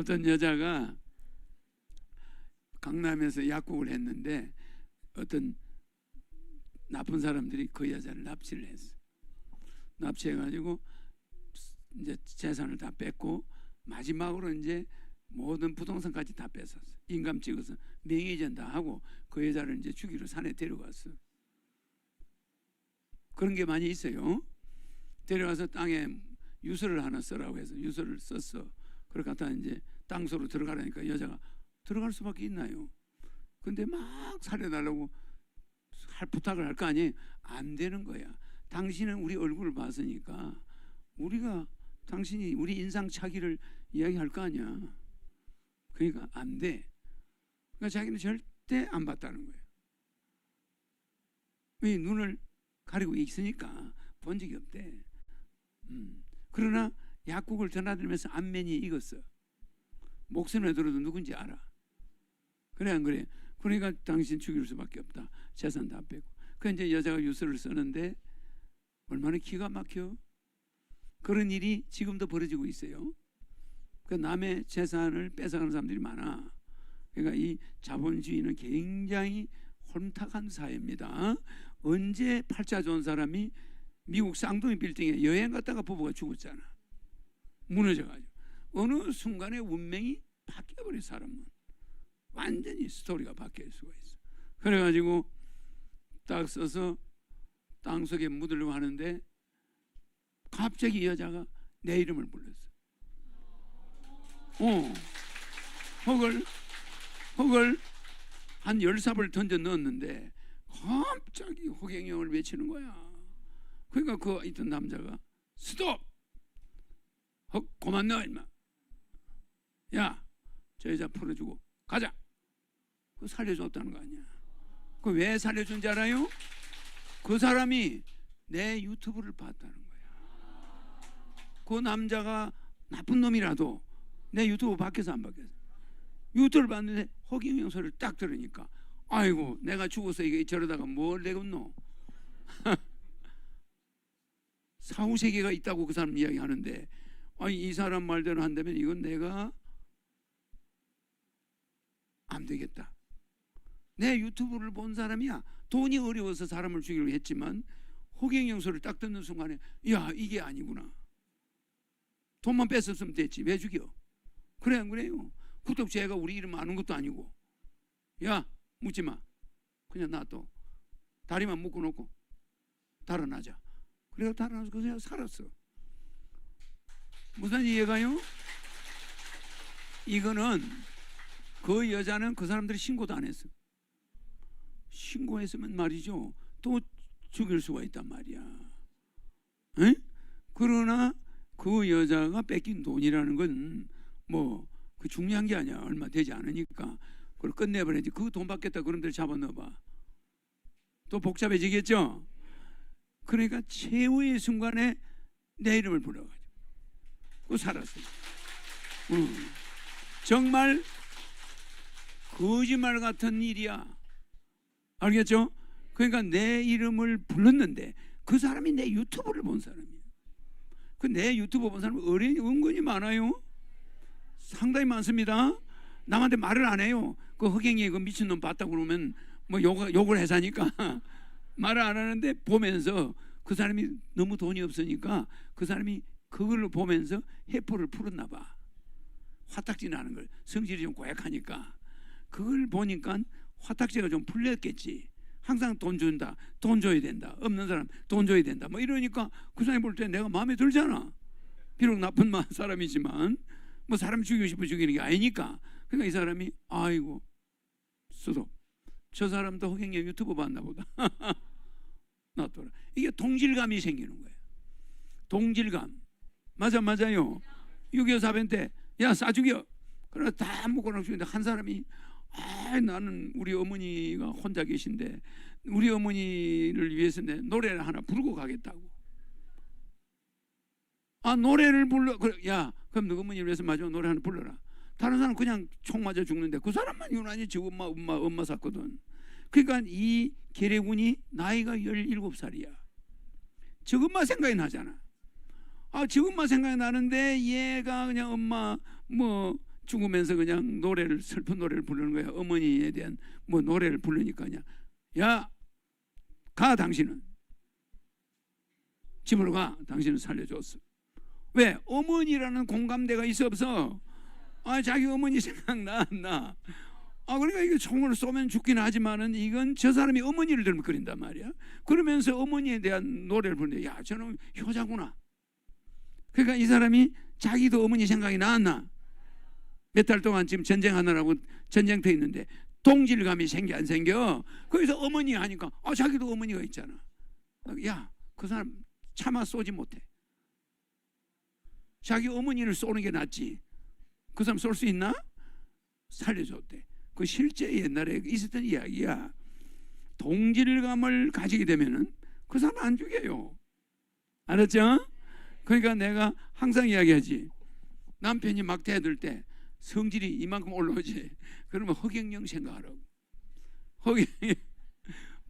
어떤 여자가 강남에서 약국을 했는데 어떤 나쁜 사람들이 그 여자를 납치를 했어. 납치해 가지고 이제 재산을 다 뺐고 마지막으로 이제 모든 부동산까지 다 뺏었어. 인감 찍어서 명의전 다 하고 그 여자를 이제 죽이러 산에 데려갔어. 그런 게 많이 있어요. 데려가서 땅에 유서를 하나 쓰라고 해서 유서를 썼어. 그래 갖다 이제 땅소로 들어가라니까 여자가 들어갈 수밖에 있나요? 근데 막 살려달라고 할 부탁을 할 거 아니에요? 안 되는 거야. 당신은 우리 얼굴을 봤으니까 우리가 당신이 우리 인상 차기를 이야기할 거 아니야. 그러니까 안 돼. 그러니까 자기는 절대 안 봤다는 거예요. 왜 눈을 가리고 있으니까 본 적이 없대. 음. 그러나 약국을 드나들면서 안면이 익었어. 목소리를 들어도 누군지 알아. 그래 안 그래? 그러니까 당신 죽일 수밖에 없다. 재산 다 빼고. 그 이제 여자가 유서를 쓰는데 얼마나 기가 막혀. 그런 일이 지금도 벌어지고 있어요. 그 남의 재산을 뺏어가는 사람들이 많아. 그러니까 이 자본주의는 굉장히 혼탁한 사회입니다. 언제 팔자 좋은 사람이 미국 쌍둥이 빌딩에 여행 갔다가 부부가 죽었잖아. 무너져가지고 어느 순간에 운명이 바뀌어버린 사람은 완전히 스토리가 바뀔 수가 있어. 그래가지고 딱 써서 땅 속에 묻으려고 하는데 갑자기 여자가 내 이름을 불렀어. 어, 흙을 흙을 한 열삽을 던져 넣었는데 갑자기 호갱형을 외치는 거야. 그러니까 그 있던 남자가 스톱! 헉 그만 넣어 임마 야 저 여자 풀어주고 가자. 그 살려줬다는 거 아니야. 그 왜 살려준 지 알아요? 그 사람이 내 유튜브를 봤다는 거야. 그 남자가 나쁜 놈이라도 내 유튜브 밖에서 안 봤겠어. 유튜브를 봤는데 허경영 소리를 딱 들으니까 아이고 내가 죽어서 이게 저러다가 뭘 내겠노? 사후 세계가 있다고 그 사람 이야기하는데 아니 이 사람 말대로 한다면 이건 내가 안 되겠다. 내 유튜브를 본 사람이야. 돈이 어려워서 사람을 죽이려고 했지만 호갱영소를 딱 듣는 순간에 야 이게 아니구나. 돈만 뺏었으면 됐지 왜 죽여? 그래 안 그래요? 제가 우리 이름 아는 것도 아니고 야 묻지 마. 그냥 놔둬. 다리만 묶어놓고 달아나자. 그래서 달아나서 그냥 살았어. 무슨 이해가요? 이거는 그 여자는 그 사람들이 신고도 안 했어. 신고했으면 말이죠. 또 죽일 수가 있단 말이야. 에? 그러나 그 여자가 뺏긴 돈이라는 건 뭐 그 중요한 게 아니야. 얼마 되지 않으니까 그걸 끝내버려야지. 그 돈 받겠다 그런 데를 잡아 넣어봐. 또 복잡해지겠죠. 그러니까 최후의 순간에 내 이름을 불러가지고 그 살았어요. 음. 정말 거짓말 같은 일이야. 알겠죠? 그러니까 내 이름을 불렀는데 그 사람이 내 유튜브를 본 사람이야. 그 내 유튜브 본 사람은 어린이 은근히 많아요. 상당히 많습니다. 남한테 말을 안 해요. 그 허경이 그 미친놈 봤다고 그러면 뭐 욕, 욕을 해사니까 말을 안 하는데 보면서 그 사람이 너무 돈이 없으니까 그 사람이 그걸로 보면서 해포를 풀었나 봐. 화딱지 나는 걸 성질이 좀 고약하니까 그걸 보니까 화딱지가 좀 풀렸겠지. 항상 돈 준다, 돈 줘야 된다. 없는 사람 돈 줘야 된다. 뭐 이러니까 그 사람이 볼 때 내가 마음에 들잖아. 비록 나쁜 사람이지만 뭐 사람 죽이고 싶어 죽이는 게 아니니까. 그러니까 이 사람이 아이고 수도 저 사람도 허경영 유튜브 봤나 보다. 놔둬라. 이게 동질감이 생기는 거예요. 동질감. 맞아 맞아요. 6.25 사변 때야 싸죽여. 그러나 다 묶어놓고 죽는데 한 사람이 아 나는 우리 어머니가 혼자 계신데 우리 어머니를 위해서 내 노래를 하나 부르고 가겠다고. 아 노래를 불러 그래 야 그럼 너 어머니를 위해서 마지막 노래 하나 불러라. 다른 사람 그냥 총 맞아 죽는데 그 사람만 유난히 저 엄마 엄마 엄마 샀거든. 그러니까 이 계례군이 나이가 17살이야. 저것만 생각이 나잖아. 아, 저것만 생각이 나는데 얘가 그냥 엄마 뭐 죽으면서 그냥 노래를 슬픈 노래를 부르는 거야. 어머니에 대한 뭐 노래를 부르니까 그냥 야 가 당신은 집으로 가 당신은 살려줬어. 왜 어머니라는 공감대가 있어 없어? 아 자기 어머니 생각나 안 나? 아 그러니까 이게 총을 쏘면 죽긴 하지만은 이건 저 사람이 어머니를 닮거린단 말이야. 그러면서 어머니에 대한 노래를 부르는데 야 저는 효자구나. 그러니까 이 사람이 자기도 어머니 생각이 나왔나? 몇 달 동안 지금 전쟁하느라고 전쟁터 있는데 동질감이 생겨 안 생겨? 거기서 어머니 하니까 아 자기도 어머니가 있잖아. 야 그 사람 차마 쏘지 못해. 자기 어머니를 쏘는 게 낫지. 그 사람 쏠 수 있나? 살려줬대. 그 실제 옛날에 있었던 이야기야. 동질감을 가지게 되면은 그 사람 안 죽여요. 알았죠? 그러니까 내가 항상 이야기하지. 남편이 막 대들 때 성질이 이만큼 올라오지. 그러면 허경영 생각하라고. 허경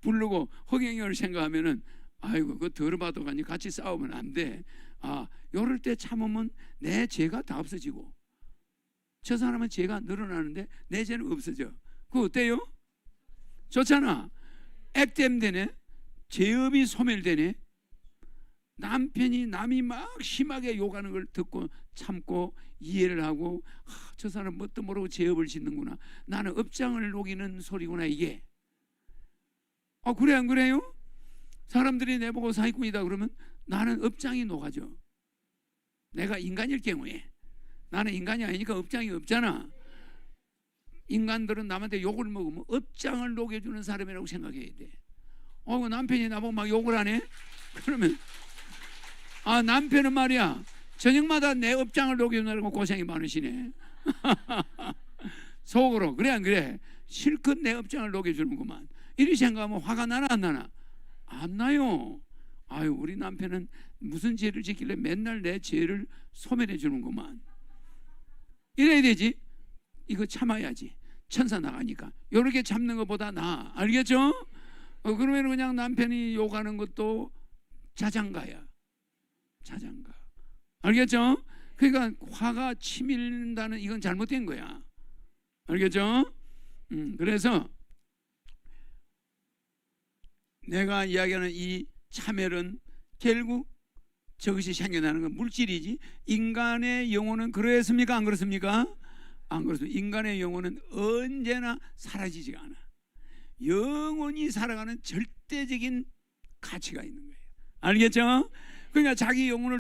부르고 허경영을 생각하면은 아이고 그 들어봐도 가니 같이 싸우면 안 돼. 아, 요럴 때 참으면 내 죄가 다 없어지고 저 사람은 죄가 늘어나는데 내 죄는 없어져. 그거 어때요? 좋잖아. 액땜되네. 죄업이 소멸되네. 남편이 남이 막 심하게 욕하는 걸 듣고 참고 이해를 하고 아, 저 사람 뭣도 모르고 죄업을 짓는구나. 나는 업장을 녹이는 소리구나 이게. 아 그래 안 그래요? 사람들이 내보고 사기꾼이다 그러면 나는 업장이 녹아져. 내가 인간일 경우에 나는 인간이 아니니까 업장이 없잖아. 인간들은 남한테 욕을 먹으면 업장을 녹여주는 사람이라고 생각해야 돼. 어, 그 남편이 나보고 막 욕을 하네? 그러면, 아, 남편은 말이야. 저녁마다 내 업장을 녹여주느라고 고생이 많으시네. 속으로. 그래, 안 그래? 실컷 내 업장을 녹여주는구만. 이리 생각하면 화가 나나, 안 나나? 안 나요. 아유, 우리 남편은 무슨 죄를 짓길래 맨날 내 죄를 소멸해 주는구만. 이래야 되지. 이거 참아야지. 천사 나가니까. 요렇게 참는 것보다 나. 알겠죠? 어, 그러면 그냥 남편이 욕하는 것도 자장가야. 자장가. 알겠죠? 그러니까 화가 치밀다는 이건 잘못된 거야. 알겠죠? 음, 그래서 내가 이야기하는 이 차멸은 결국 저것이 생겨나는 건 물질이지 인간의 영혼은 그러했습니까? 안 그렇습니까? 안 그렇습니다. 인간의 영혼은 언제나 사라지지가 않아. 영원히 살아가는 절대적인 가치가 있는 거예요. 알겠죠? 그러니까 자기 영혼을